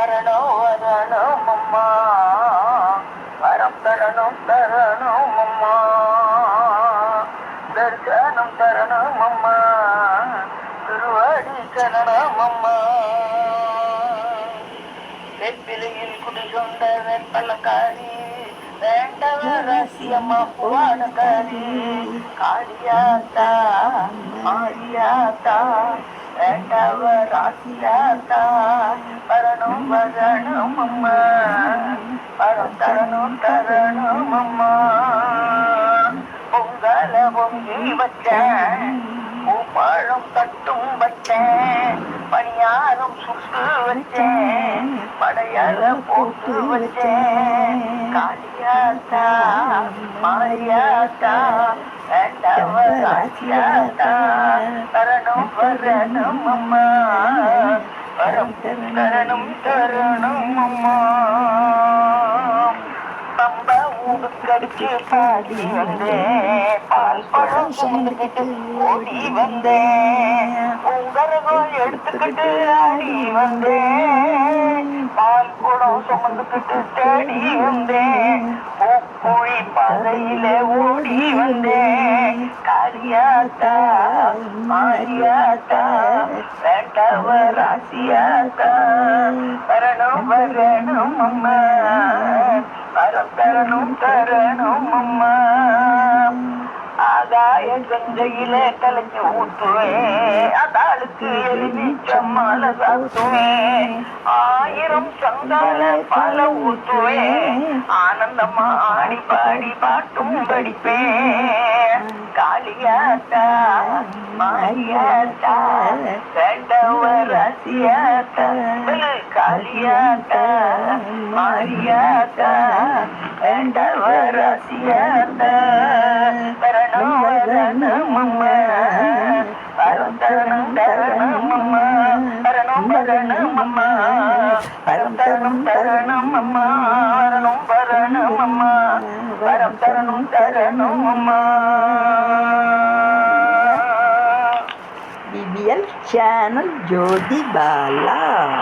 வரணும் வரணும் அம்மா. வரம் தரணும் தரணும் அம்மா. தரிசனம் தரணும் அம்மா. திருவாடி சரணம் அம்மா. வெப்பிலையில் குடிகொண்ட வெப்பலக்காரி வேண்டவ ரசியம்மா புவாடக்காரி. காளியாத்தா மாரியாத்தா வேண்டவ ராசியாத்தா வரணும் வரணும் அம்மா தரணும் தரணும் அம்மா பொங்கல பொங்கி வச்சேன் பூப்பழம் தட்டும் வச்சேன் பணியாரம் சுட்டு வச்சேன் படையல போட்டு வச்சேன் காளியாத்தா மாரியாத்தா தரணும் வரணும் அம்மா வரம் தரணும் தரணும் அம்மா பம்ப ஊடுக்கடிச்சு பாடி வந்தேன் பால் பழம் சுமந்துக்கிட்டு ஓடி வந்தேன் உங்கரகோல் எடுத்துக்கிட்டு ஆடி வந்தேன் பால் குடம் சுமந்துக்கிட்டு தேடி வந்தேன். பாதையில ஓடி வந்தேன் காளியாத்தா மாரியாத்தா வேட்டவ ராசியாத்தா வரணும் வரணும் அம்மா. வரம் தரணும் தரணும் அம்மா. ஆகாய கங்கையில கலக்கி ஊற்றுவேன் அதாளுக்கு எலுமிச்சம்மால சாத்துவேன் ஆயிரம் சங்கால பல ஊற்றுவேன் ஆனந்தமா ஆடி பாடி பாட்டும் படிப்பேன் காளியாத்தா மாரியாத்தா வேண்டவ ரசியாத்தா காளியாத்தா மாரியாத்தா வேண்டவ ரசியாத்தா வரம் தரணம் அம்மா தரணம் வரணும் அம்மா வரம் தரணம் தரணம் அம்மா வரணும் வரணும் அம்மா வரம் தரணும் தரணும் அம்மா channel Jodi Bala.